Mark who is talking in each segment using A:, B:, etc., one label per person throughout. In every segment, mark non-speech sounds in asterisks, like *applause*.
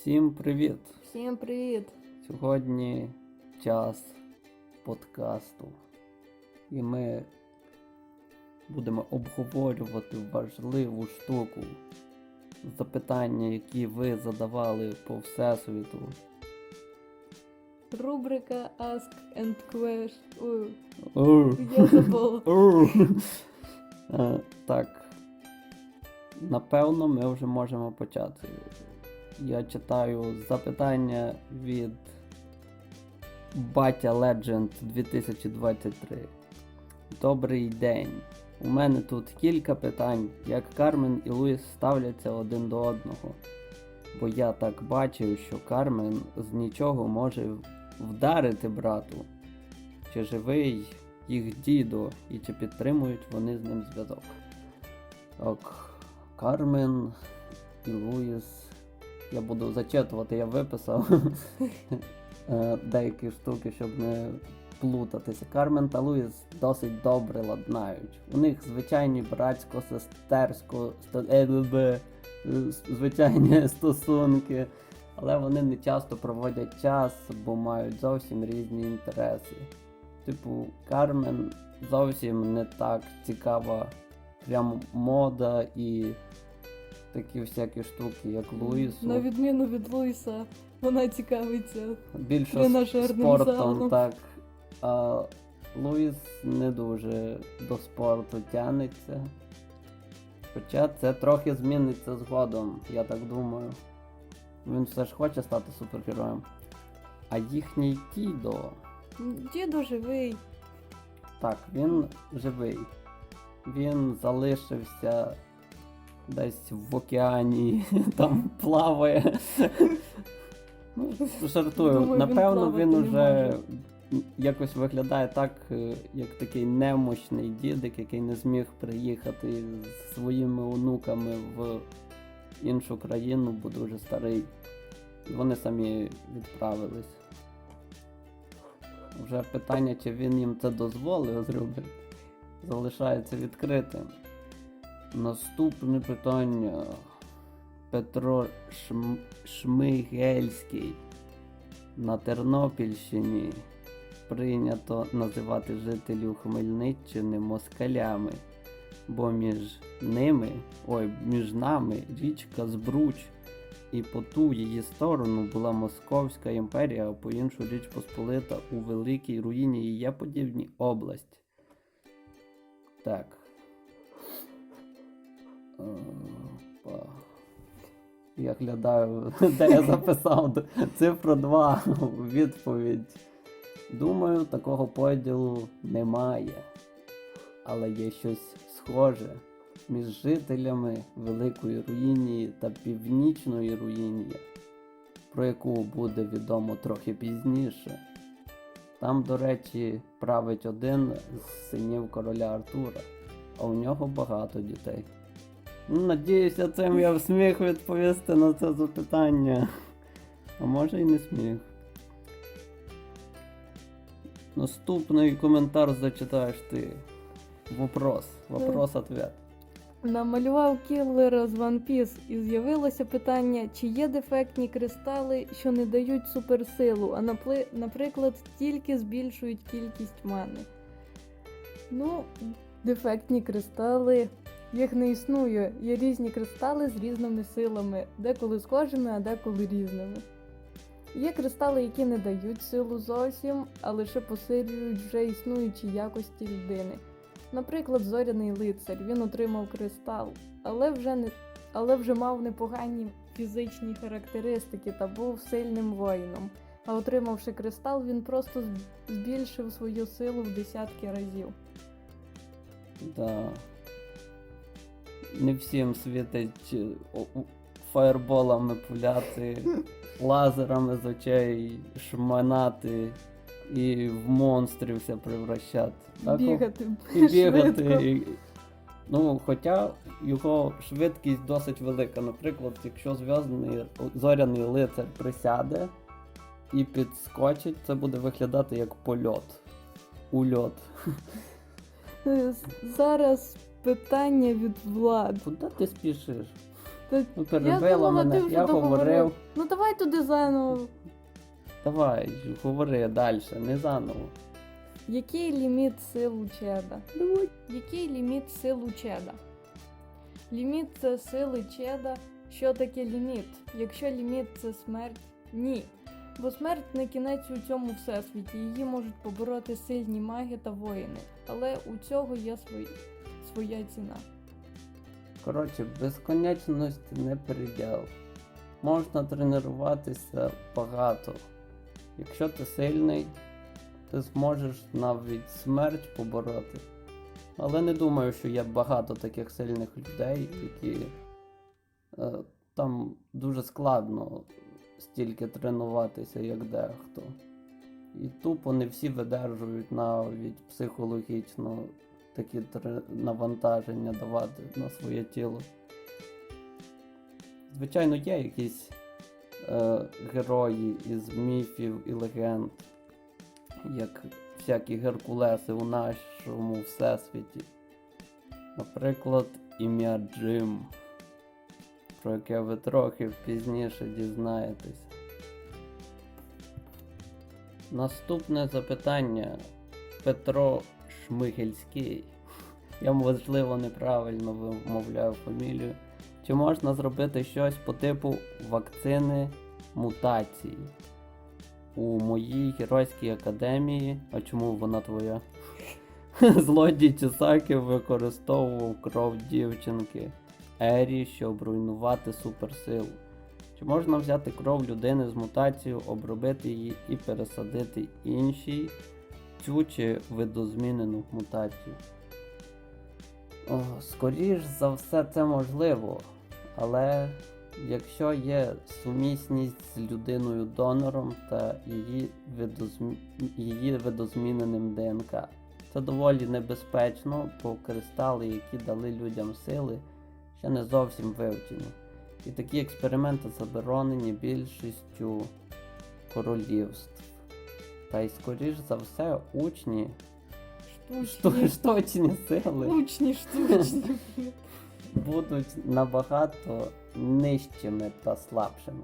A: Всім привіт!
B: Всім привіт!
A: Сьогодні час подкасту. І ми будемо обговорювати важливу штуку. Запитання, які ви задавали по всесвіту.
B: Рубрика Ask and Question. Ой, я забула.
A: Е, Так. Напевно, ми вже можемо почати. Я читаю запитання від Батя Legend 2023. Добрий день. У мене тут кілька питань, як Кармен і Луїс ставляться один до одного. Бо я так бачив, що Кармен з нічого може вдарити брату. Чи живий їх дідо і чи підтримують вони з ним зв'язок? Так, Кармен і Луїс. Я буду зачитувати, я виписав *laughs* е, деякі штуки, щоб не плутатися. Кармен та Луїс досить добре ладнають. У них звичайні братсько-сестерсько е, е, звичайні *laughs* стосунки, але вони не часто проводять час, бо мають зовсім різні інтереси. Типу, Кармен зовсім не так цікава прям мода і такі всякі штуки, як Луїсу.
B: На відміну від Луїса, вона цікавиться.
A: Більше спортом,
B: залом.
A: так. А Луїс не дуже до спорту тянеться. Хоча це трохи зміниться згодом, я так думаю. Він все ж хоче стати супергероєм. А їхній дідо.
B: Діду живий.
A: Так, він живий. Він залишився десь в океані, *laughs* там плаває. Ну, жартую.
B: Думаю,
A: Напевно, він уже якось виглядає так, е, як такий немощний дідик, який не зміг приїхати з своїми онуками в іншу країну, бо дуже старий. І вони самі відправились. Вже питання, чи він їм це дозволив зробити, залишається відкритим. Наступне питання. Петро Шм... Шмигельський. На Тернопільщині прийнято називати жителів Хмельниччини москалями, бо між ними, ой, між нами річка Збруч, і по ту її сторону була Московська імперія, а по іншу Річ Посполита у великій руїні і є подібні область. Так. Опа. Я глядаю, *laughs* де я записав цифру 2 у відповідь. Думаю, такого поділу немає. Але є щось схоже між жителями Великої Руїнії та Північної Руїнії, про яку буде відомо трохи пізніше. Там, до речі, править один з синів короля Артура, а у нього багато дітей. Ну, Надіюся, цим я зміг відповісти на це запитання. А може і не зміг. Наступний коментар зачитаєш ти. Вопрос. Вопрос-ответ.
B: Намалював кіллера з One Piece і з'явилося питання, чи є дефектні кристали, що не дають суперсилу, а напли- наприклад, тільки збільшують кількість мани. Ну, дефектні кристали. Їх не існує. Є різні кристали з різними силами, деколи схожими, а деколи різними. Є кристали, які не дають силу зовсім, а лише посилюють вже існуючі якості людини. Наприклад, зоряний лицар він отримав кристал, але вже не але вже мав непогані фізичні характеристики та був сильним воїном. А отримавши кристал, він просто збільшив свою силу в десятки разів.
A: Да. Не всім світить е, фаєрболами пуляти, *laughs* лазерами з очей шманати і в монстрів все превращати. Так,
B: Бігати
A: і бігати.
B: швидко.
A: І... Ну, хоча його швидкість досить велика. Наприклад, якщо зв'язаний зоряний лицар присяде і підскочить, це буде виглядати як польот. Ульот.
B: Е, Зараз питання від Влад.
A: Куди ти спішиш? Ну, перебила
B: думала,
A: мене,
B: ти вже
A: я
B: договорив.
A: говорив.
B: Ну давай туди заново.
A: Давай, говори далі, не заново.
B: Який ліміт сил у Чеда? Який ліміт сил у Чеда? Ліміт це сили Чеда. Що таке ліміт? Якщо ліміт це смерть, ні. Бо смерть не кінець у цьому всесвіті. Її можуть побороти сильні маги та воїни. Але у цього є свої, своя ціна.
A: Коротше, безконечності не приділ. Можна тренуватися багато. Якщо ти сильний, ти зможеш навіть смерть побороти. Але не думаю, що є багато таких сильних людей, які е, там дуже складно стільки тренуватися, як дехто. І тупо не всі видержують навіть психологічно такі навантаження давати на своє тіло. Звичайно, є якісь е, герої із міфів і легенд, як всякі Геркулеси у нашому всесвіті. Наприклад, ім'я Джим, про яке ви трохи пізніше дізнаєтесь. Наступне запитання Петро Шмигельський. Я, можливо, неправильно вимовляю фамілію. Чи можна зробити щось по типу вакцини мутації? У моїй геройській академії, а чому вона твоя? *laughs* Злодій Чисаки використовував кров дівчинки Ері, щоб руйнувати суперсилу. Чи можна взяти кров людини з мутацією, обробити її і пересадити іншій цю чи видозмінену мутацію? Скоріш за все, це можливо, але якщо є сумісність з людиною донором та її, видозмі... її видозміненим ДНК, це доволі небезпечно, бо кристали, які дали людям сили, ще не зовсім вивчені. І такі експерименти заборонені більшістю королівств. Та й скоріш за все, учні
B: Штучні.
A: Штучні сили
B: Учні, штучні. *laughs*
A: будуть набагато нижчими та слабшими.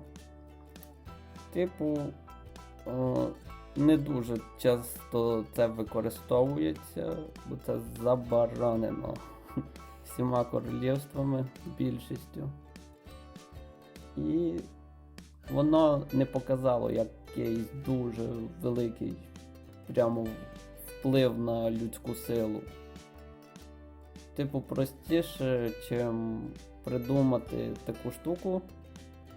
A: Типу, о, не дуже часто це використовується, бо це заборонено *laughs* всіма королівствами, більшістю. І воно не показало якийсь дуже великий прямо вплив на людську силу. Типу, простіше, чим придумати таку штуку,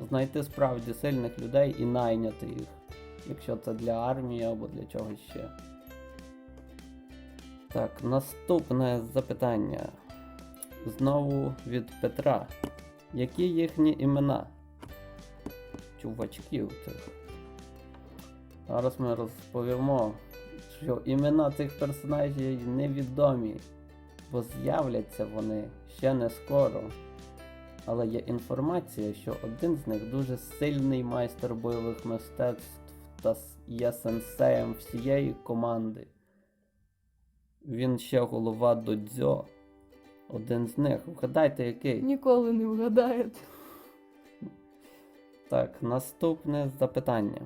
A: знайти справді сильних людей і найняти їх, якщо це для армії або для чогось ще. Так, наступне запитання. Знову від Петра. Які їхні імена? Чувачків цих. Зараз ми розповімо, що імена цих персонажів невідомі, бо з'являться вони ще не скоро. Але є інформація, що один з них дуже сильний майстер бойових мистецтв та є сенсеєм всієї команди. Він ще голова додзьо. Один з них. Вгадайте який?
B: Ніколи не вгадаєте.
A: Так, наступне запитання.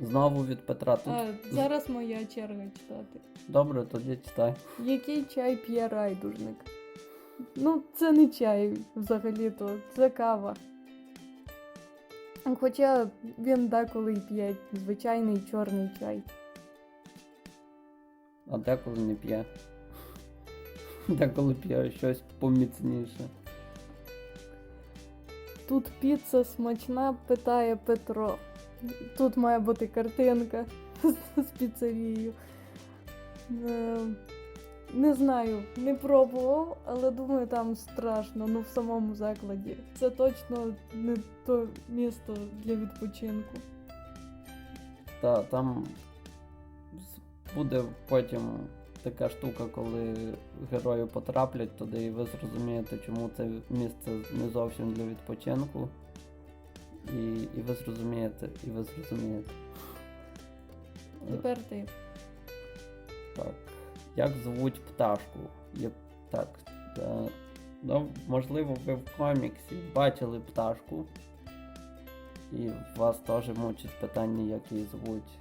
A: Знову від Петра. Тут...
B: А, зараз моя черга читати.
A: Добре, тоді читай.
B: Який чай п'є райдужник? Ну, це не чай взагалі-то, це кава. Хоча він деколи п'є звичайний чорний чай.
A: А деколи не п'є. *laughs* Деколи п'є щось поміцніше.
B: Тут піца смачна, питає Петро. Тут має бути картинка *laughs* з піцерією. Е, Не знаю, не пробував, але думаю, там страшно, ну в самому закладі. Це точно не то місто для відпочинку.
A: Та там буде потім така штука, коли герої потраплять туди, і ви зрозумієте, чому це місце не зовсім для відпочинку. І, і ви зрозумієте, і ви зрозумієте.
B: Тепер ти.
A: Так. Як звуть пташку? Є... Так. е, Ну, можливо, ви в коміксі бачили пташку. І вас теж мучить питання, як її звуть.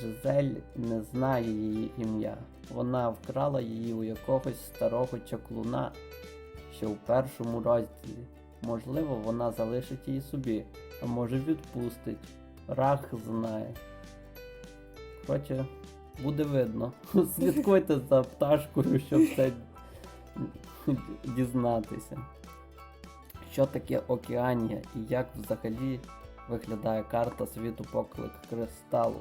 A: Жизель не знає її ім'я. Вона вкрала її у якогось старого чаклуна, ще в першому розділі. Можливо, вона залишить її собі, а може відпустить. Рах знає. Хоче, буде видно. *laughs* Слідкуйте за пташкою, щоб це *laughs* дізнатися. Що таке Океанія і як взагалі виглядає карта світу поклик кристалу?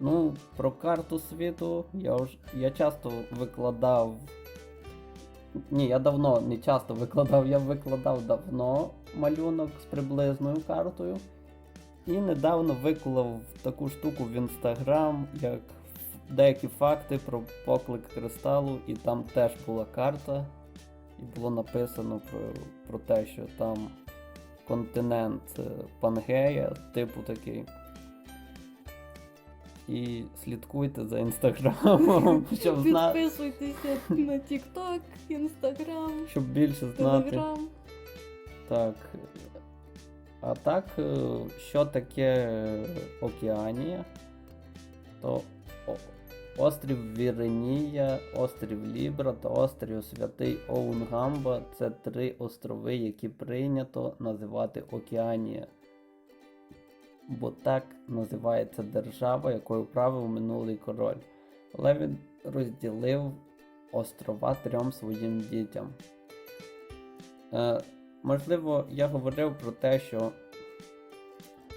A: Ну, про карту світу я ж я часто викладав. Ні, я давно не часто викладав, я викладав давно малюнок з приблизною картою. І недавно виклав таку штуку в інстаграм, як деякі факти про поклик кристалу, і там теж була карта, і було написано про, про те, що там континент е, Пангея, типу такий. І слідкуйте за інстаграмом, *laughs* щоб
B: Підписуйтеся на TikTok, Instagram,
A: щоб більше знати.
B: Telegram.
A: Так. А так, е, що таке Океанія? То о- острів Віренія, острів Лібра та острів Святий Оунгамба це три острови, які прийнято називати Океанія. Бо так називається держава, якою правив минулий король. Але він розділив острова трьом своїм дітям. Е, можливо, я говорив про те, що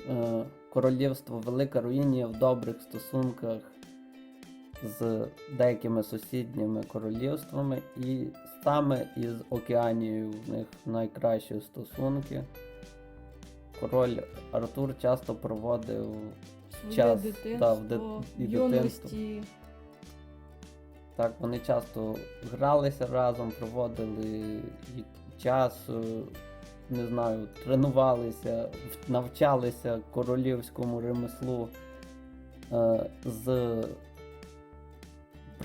A: е, королівство Велика Руїнія в добрих стосунках з деякими сусідніми королівствами, і саме із Океанією в них найкращі стосунки. Король Артур часто проводив
B: Своє
A: Час,
B: дитинство,
A: да, в дит- і
B: юності.
A: Так, вони часто гралися разом, проводили і час, е, не знаю, тренувалися, навчалися королівському ремеслу е, з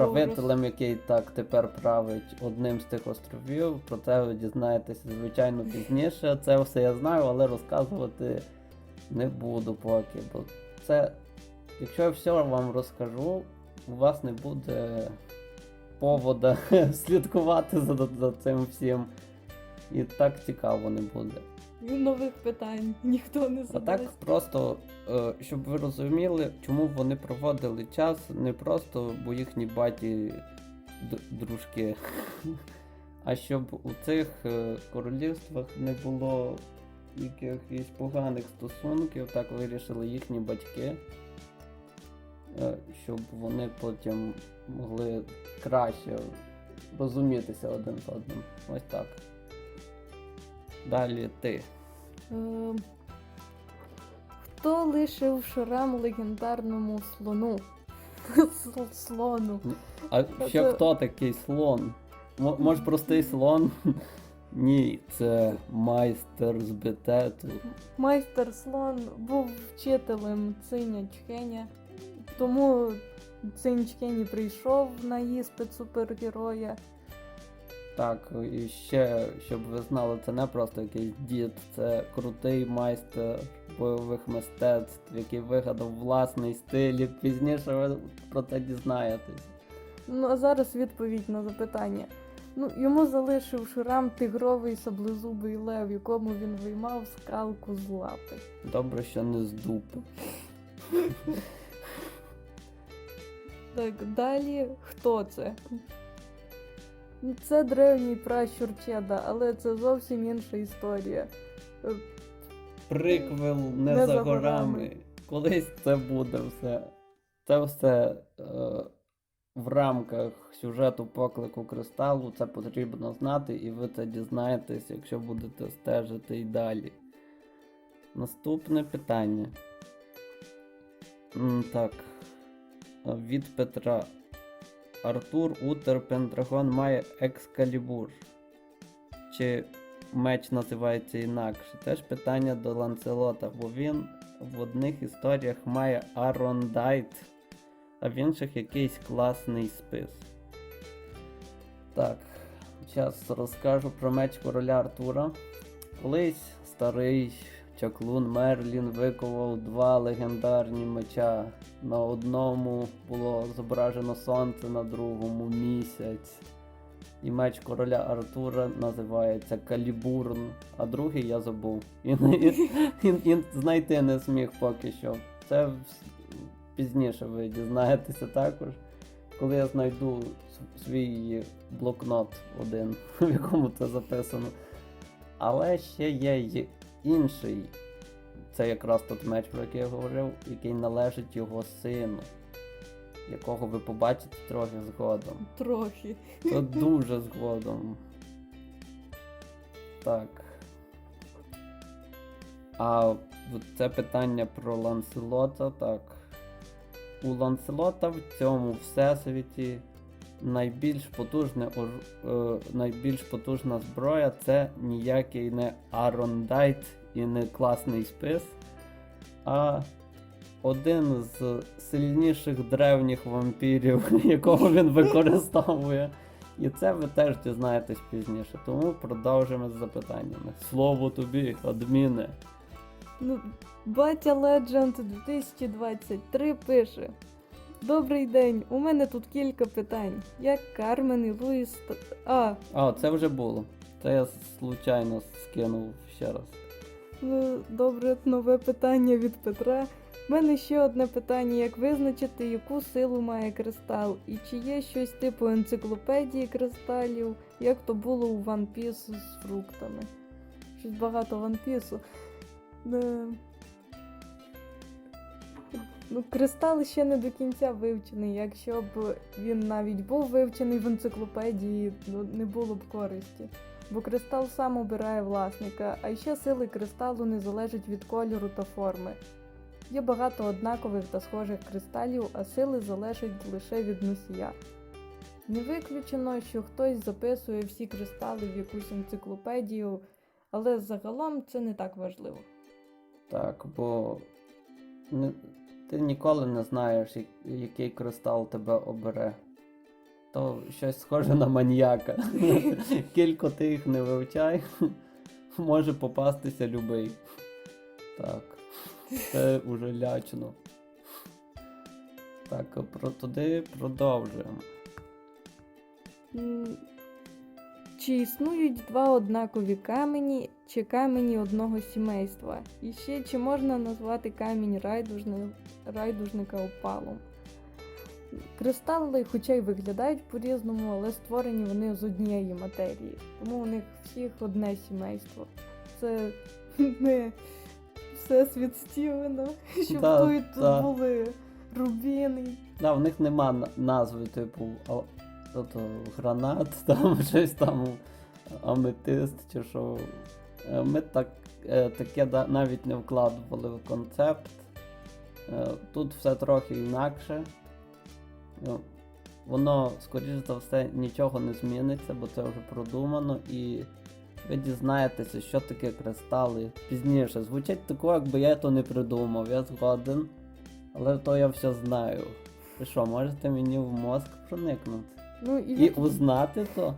A: правителем, який так тепер править одним з тих островів. Про це ви дізнаєтеся, звичайно, пізніше. Це все я знаю, але розказувати не буду поки. Бо це, якщо я все вам розкажу, у вас не буде повода *laughs* слідкувати за, за цим всім. І так цікаво не буде.
B: Нових питань ніхто не
A: А так просто, е, щоб ви розуміли, чому вони проводили час, не просто, бо їхні баті дружки, *laughs* а щоб у цих е, королівствах не було якихось поганих стосунків, так вирішили їхні батьки, е, щоб вони потім могли краще розумітися один з одним. Ось так. Далі ти.
B: Ем, Хто лишив шрам легендарному слону? *laughs* Слону.
A: А
B: Це-
A: ще хто такий слон? Мо- Може простий слон? *laughs* Ні, це майстер з бетету.
B: Майстер слон був вчителем Циня Чхеня, тому Цинь Чхень прийшов на іспит супергероя.
A: Так, і ще, щоб ви знали, це не просто якийсь дід, це крутий майстер бойових мистецтв, який вигадав власний стиль. І пізніше ви про це дізнаєтесь.
B: Ну а зараз відповідь на запитання. Ну, йому залишив шрам тигровий саблезубий лев, якому він виймав скалку з лапи.
A: Добре, що не з дупи.
B: Так, далі хто це? Це древній пращур Чеда, але це зовсім інша історія. Е,
A: Приквел не,
B: Не
A: за
B: за
A: горами.
B: горами.
A: Колись це буде все. Це все е, в рамках сюжету поклику кристалу. Це потрібно знати, і ви це дізнаєтесь, якщо будете стежити і далі. Наступне питання. Так. Від Петра. Артур Утер Пендрагон має екскалібур. Чи меч називається інакше? Теж питання до Ланцелота, бо він в одних історіях має Арондайт, а в інших якийсь класний спис. Так, Зараз розкажу про меч короля Артура. Колись старий чаклун Мерлін виковав два легендарні меча. На одному було зображено сонце, на другому місяць. І меч короля Артура називається Калібурн, а другий я забув. І, і, і, знайти не зміг поки що. Це пізніше ви дізнаєтеся також, коли я знайду свій блокнот один, *laughs* в якому це записано. Але ще є інший. Це якраз тот меч, про який я говорив, який належить його сину, якого ви побачите трохи згодом.
B: Трохи.
A: То дуже згодом. Так. А це питання про Ланселота, так. У Ланселота в цьому всесвіті найбільш, потужне, е, найбільш потужна зброя це ніякий не Арондайт і не класний спис, а один з сильніших древніх вампірів, *laughs* якого він використовує. І це ви теж дізнаєтесь пізніше. Тому продовжимо з запитаннями. Слово тобі, адміне.
B: Ну, Батя Legend 2023 пише. Добрий день, у мене тут кілька питань. Як Кармен і Луїс. та- А,
A: А, це вже було. Це я случайно скинув ще раз.
B: ну добре, нове питання від Петра. У мене ще одне питання: як визначити, яку силу має кристал? І чи є щось типу енциклопедії кристалів, як то було у One Piece з фруктами? Щось багато One Piece. Е, Ну, кристал ще не до кінця вивчений. Якщо б він навіть був вивчений в енциклопедії, ну, не було б користі. Бо кристал сам обирає власника, а ще сили кристалу не залежать від кольору та форми. Є багато однакових та схожих кристалів, а сили залежать лише від носія. Не виключено, що хтось записує всі кристали в якусь енциклопедію, але загалом це не так важливо.
A: Так, бо ти ніколи не знаєш, який кристал тебе обере. То щось схоже на маньяка. *laughs* Кілько ти їх не вивчай, може попастися любий. Так. Це уже лячно. Так, про туди продовжуємо.
B: Чи існують два однакові камені чи камені одного сімейства? І ще чи можна назвати камінь райдужни- райдужника опалом? Кристали, хоча й виглядають по-різному, але створені вони з однієї матерії. Тому у них всіх одне сімейство. Це *laughs* не всесвіт Стівена, *laughs* щоб
A: Да,
B: тут
A: да.
B: були рубіни.
A: Да, в них нема назви, типу, а, тобто, гранат, *laughs* там щось там аметист чи що. Е, Ми так, е, таке навіть не вкладували в концепт. Е, Тут все трохи інакше. Ну, Воно, скоріш за все, нічого не зміниться, бо це вже продумано, і ви дізнаєтеся, що таке кристали пізніше. Звучить тако, якби я то не придумав, я згоден. Але то я все знаю. Ви що, можете мені в мозк проникнути?
B: Ну, і,
A: І узнати то?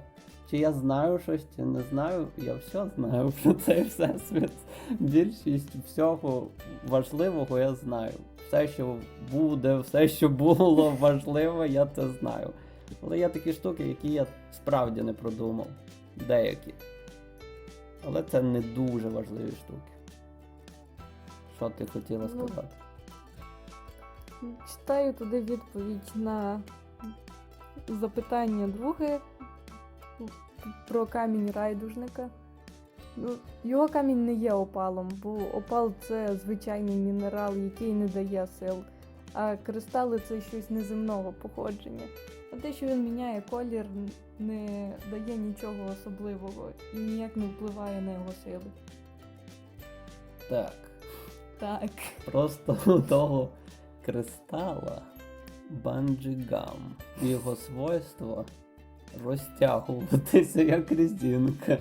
A: Чи я знаю щось, чи не знаю, я все знаю *laughs* про цей всесвіт. Більшість всього важливого я знаю. Все, що буде, все, що було *laughs* важливо, я це знаю. Але є такі штуки, які я справді не продумав. Деякі. Але це не дуже важливі штуки. Що ти хотіла
B: Ну,
A: сказати?
B: Читаю туди відповідь на запитання друге про камінь райдужника. Ну, його камінь не є опалом, бо опал це звичайний мінерал, який не дає сил. А кристали це щось неземного походження. А те, що він міняє колір, не дає нічого особливого і ніяк не впливає на його сили.
A: Так.
B: Так.
A: Просто у того кристала банджигам. Його свойство розтягуватися як резинка.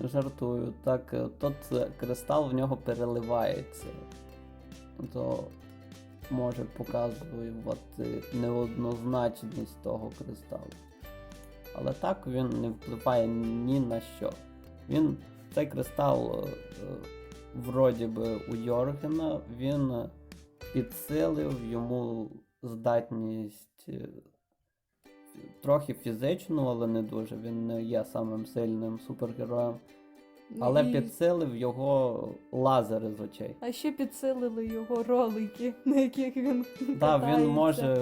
A: Жартую. Так, е, тот е, кристал в нього переливається. То може показувати неоднозначність того кристалу. Але так він не впливає ні на що. Він цей кристал, е, вроді би, у Йоргена, він підсилив йому здатність трохи фізичну, але не дуже. Він не є самим сильним супергероєм. Але
B: І-
A: підсилив його лазери з очей.
B: А ще підсилили його ролики, *laughs* на яких він
A: Так, він може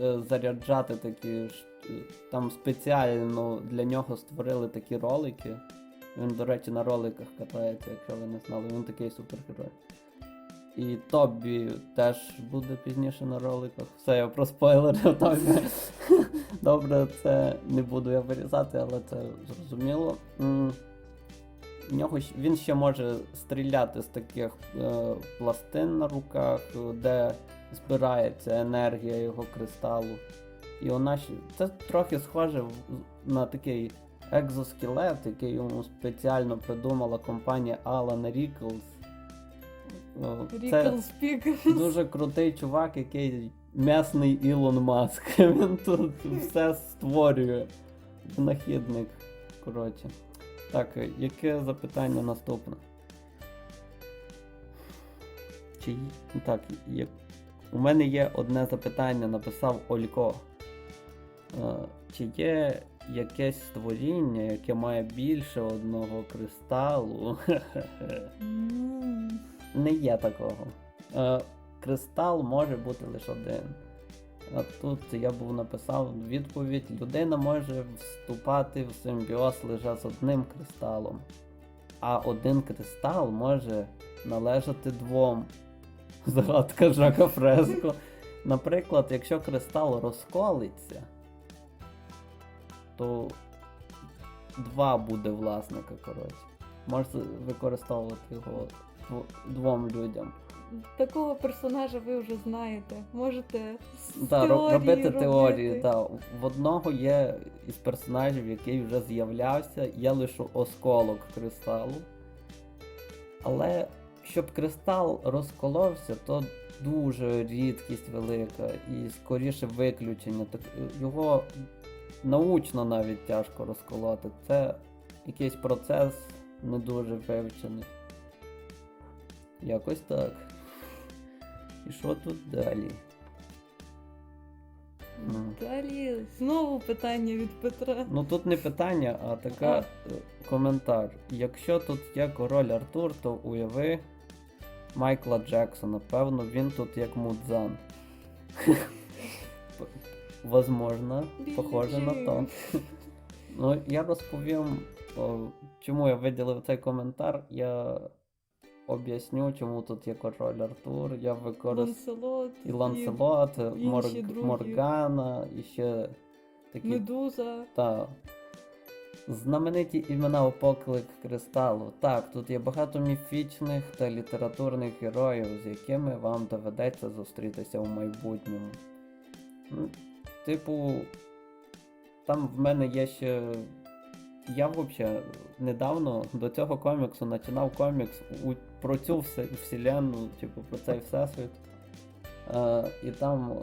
A: е, заряджати такі ж. е, Там спеціально для нього створили такі ролики. Він, до речі, на роликах катається, якщо ви не знали, він такий супергерой. І Тобі теж буде пізніше на роликах. Все, я проспойлерив Тобі. *laughs* Добре, це не буду я вирізати, але це зрозуміло. В нього він ще може стріляти з таких е, пластин на руках, де збирається енергія його кристалу. І вона ще. Це трохи схоже на такий екзоскелет, який йому спеціально придумала компанія Alan Rickles. О, Це дуже крутий чувак, який м'ясний Ілон Маск. *laughs* Він тут все створює. Винахідник. Коротше. Так, яке запитання наступне? Чи... Так, є... у мене є одне запитання, написав Олько. Е, Чи є якесь створіння, яке має більше одного кристалу? *laughs*
B: М.
A: Не є такого. Е, кристал може бути лише один. А тут я був написав відповідь: людина може вступати в симбіоз лише з одним кристалом, а один кристал може належати двом. *laughs* Загадка Жака Фреско. Наприклад, якщо кристал розколиться, то два буде власника, коротше. Можете використовувати його двом людям.
B: Такого персонажа ви вже знаєте. Можете з
A: Да,
B: теорії
A: робити
B: робити.
A: Да. В одного є із персонажів, який вже з'являвся, є лише осколок кристалу. Але щоб кристал розколовся, то дуже рідкість велика і скоріше виключення. Так, е, його научно навіть тяжко розколоти. Це якийсь процес не дуже вивчений. Якось так. І що тут далі? Ну.
B: Далі знову питання від Петра.
A: Ну тут не питання, а така е, коментар. Якщо тут є король Артур, то уяви Майкла Джексона. Певно, він тут як Мудзан. *laughs* Возможно, похоже на то. Ну, я розповім, чому я виділив цей коментар. Я об'ясню, чому тут є король Артур. Я.
B: Ланселот,
A: І Ланселот,
B: інші
A: Мор- Моргана, і ще такі
B: Медуза.
A: та знамениті імена у поклик кристалу. Так, тут є багато міфічних та літературних героїв, з якими вам доведеться зустрітися у майбутньому. Типу, там в мене є ще. Я взагалі недавно до цього коміксу починав комікс у, про цю все, вселенну, типу, про цей всесвіт. Е, і там,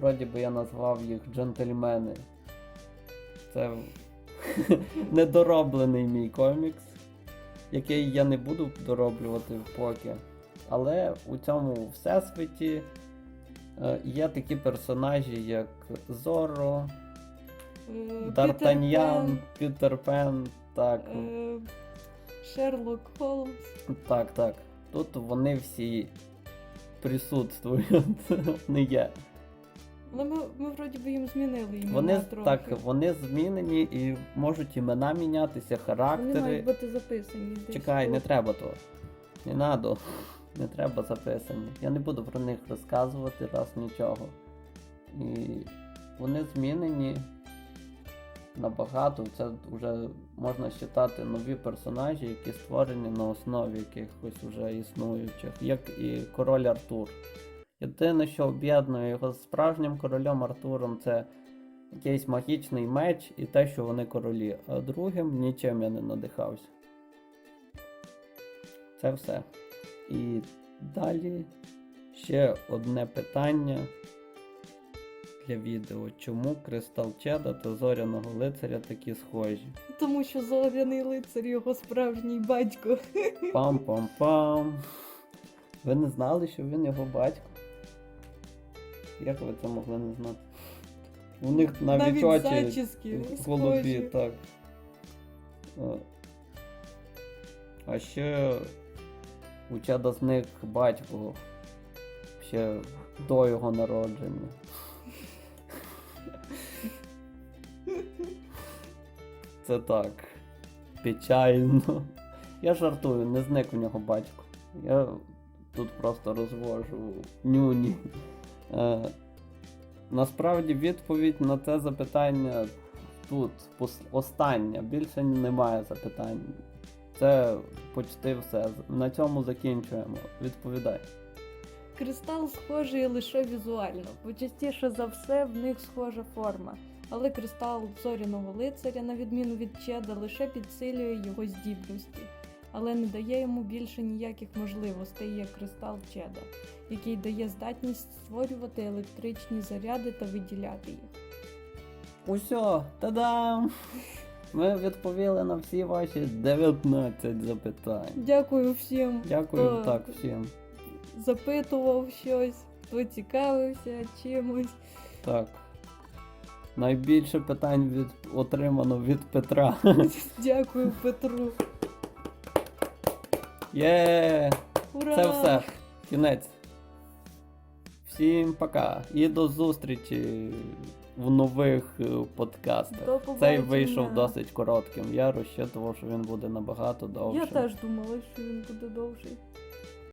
A: вроді би, я назвав їх джентльмени. Це *laughs* недороблений мій комікс, який я не буду дороблювати поки. Але у цьому всесвіті е, є такі персонажі, як Зорро,
B: е,
A: Д'Артаньян,
B: Пітер
A: Пен. Так,
B: е, Шерлок Холмс.
A: так, так. Тут вони всі присутствують. Вони є.
B: Але ми, ми вроді би їм змінили імена
A: Вони
B: трохи.
A: так, вони змінені і можуть імена мінятися, характери.
B: Вони мають бути записані. десь
A: Чекай, не треба того. Не надо. *laughs* Не треба записані. Я не буду про них розказувати раз нічого. І вони змінені набагато. Це вже можна вважати нові персонажі, які створені на основі якихось вже існуючих, як і король Артур. Єдине, що об'єднує його з справжнім королем Артуром, це якийсь магічний меч і те, що вони королі, а другим нічим я не надихався. Це все. І далі ще одне питання. Для відео. Чому Кристал Чеда та зоряного лицаря такі схожі?
B: Тому що зоряний лицар його справжній батько. *laughs*
A: Пам-пам-пам. Ви не знали, що він його батько? Як ви це могли не знати? У них навіть,
B: Навіть
A: очі голубі, так. А ще у Чеда зник батько ще до його народження. Це так. Печально. Я жартую, не зник у нього батько. Я тут просто розвожу нюні. Е, насправді відповідь на це запитання тут остання. Більше немає запитань. Це почти все. На цьому закінчуємо. Відповідай.
B: Кристал схожий лише візуально, бо частіше за все в них схожа форма. Але кристал зоряного лицаря, на відміну від Чеда, лише підсилює його здібності, але не дає йому більше ніяких можливостей, як кристал Чеда, який дає здатність створювати електричні заряди та виділяти їх.
A: Усьо, та-дам! Ми відповіли на всі ваші 19 запитань.
B: Дякую всім,
A: Дякую
B: хто
A: так всім.
B: запитував щось, хто цікавився чимось.
A: Так. Найбільше питань від отримано від Петра. *laughs*
B: Дякую Петру.
A: Є!
B: Ура!
A: Це все. Кінець. Всім пока. І до зустрічі в нових е, подкастах.
B: До
A: Цей вийшов досить коротким. Я розчитував, що він буде набагато довшим.
B: Я теж думала, що він буде довший.